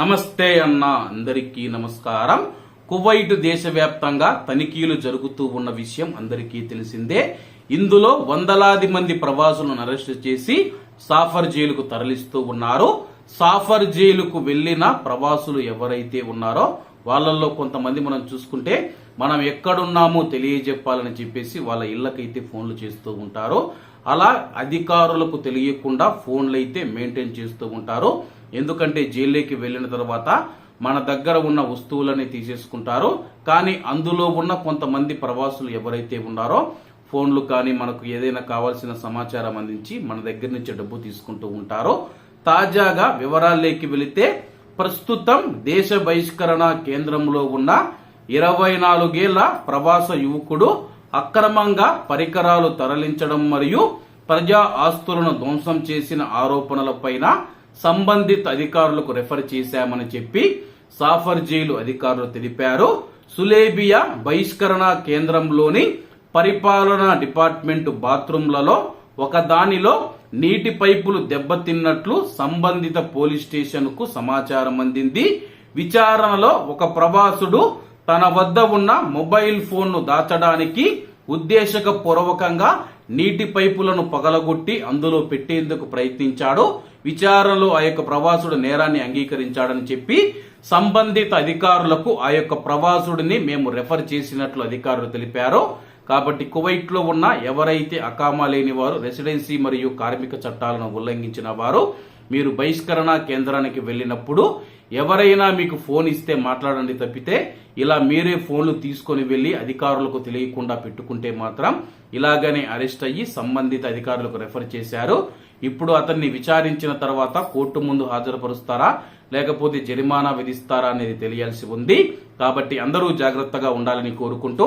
నమస్తే అన్న అందరికీ నమస్కారం. కువైట్ దేశవ్యాప్తంగా తనిఖీలు జరుగుతూ ఉన్న విషయం అందరికీ తెలిసిందే. ఇందులో వందలాది మంది ప్రవాసులను అరెస్ట్ చేసి సాఫర్ జైలుకు తరలిస్తూ ఉన్నారు. సాఫర్ జైలుకు వెళ్ళిన ప్రవాసులు ఎవరైతే ఉన్నారో వాళ్ళల్లో కొంతమంది మనం చూసుకుంటే మనం ఎక్కడున్నామో తెలియజెప్పాలని చెప్పేసి వాళ్ళ ఇళ్ళకైతే ఫోన్లు చేస్తూ ఉంటారు. అలా అధికారులకు తెలియకుండా ఫోన్లు అయితే మెయింటైన్ చేస్తూ ఉంటారు. ఎందుకంటే జైల్లోకి వెళ్ళిన తర్వాత మన దగ్గర ఉన్న వస్తువులని తీసేసుకుంటారు. కానీ అందులో ఉన్న కొంతమంది ప్రవాసులు ఎవరైతే ఉన్నారో ఫోన్లు కానీ మనకు ఏదైనా కావాల్సిన సమాచారం అందించి మన దగ్గర నుంచి డబ్బు తీసుకుంటూ ఉంటారో. తాజాగా వివరాల్లోకి వెళితే ప్రస్తుతం దేశ బహిష్కరణ కేంద్రంలో ఉన్న ఇరవై నాలుగేళ్ళ ప్రవాస యువకుడు అక్రమంగా పరికరాలు తరలించడం మరియు ప్రజా ఆస్తులను ధ్వంసం చేసిన ఆరోపణలపైన సంబంధిత అధికారులకు రెఫర్ చేశామని చెప్పి సాఫర్ జైలు అధికారులు తెలిపారు. సులేబియా బహిష్కరణ కేంద్రంలోని పరిపాలనా డిపార్ట్మెంట్ బాత్రూంలలో ఒకదానిలో నీటి పైపులు దెబ్బతిన్నట్లు సంబంధిత పోలీస్ స్టేషన్కు సమాచారం అందింది విచారణలో ఒక ప్రవాసుడు తన వద్ద ఉన్న మొబైల్ ఫోన్ను దాచడానికి ఉద్దేశక పూర్వకంగా నీటి పైపులను పగలగొట్టి అందులో పెట్టేందుకు ప్రయత్నించాడు. విచారణలో ఆ యొక్క ప్రవాసుడు నేరాన్ని అంగీకరించాడని చెప్పి సంబంధిత అధికారులకు ఆ యొక్క ప్రవాసుడిని మేము రెఫర్ చేసినట్లు అధికారులు తెలిపారు. కాబట్టి కువైట్లో ఉన్న ఎవరైతే అకామా లేని వారు రెసిడెన్సీ మరియు కార్మిక చట్టాలను ఉల్లంఘించిన వారు మీరు బహిష్కరణ కేంద్రానికి వెళ్ళినప్పుడు ఎవరైనా మీకు ఫోన్ ఇస్తే మాట్లాడండి తప్పితే ఇలా మీరే ఫోన్లు తీసుకొని వెళ్ళి అధికారులకు తెలియకుండా పెట్టుకుంటే మాత్రం ఇలాగనే అరెస్ట్ అయ్యి సంబంధిత అధికారులకు రెఫర్ చేశారు. ఇప్పుడు అతన్ని విచారించిన తర్వాత కోర్టు ముందు హాజరుపరుస్తారా లేకపోతే జరిమానా విధిస్తారా అనేది తెలియాల్సి ఉంది. కాబట్టి అందరూ జాగ్రత్తగా ఉండాలని కోరుకుంటూ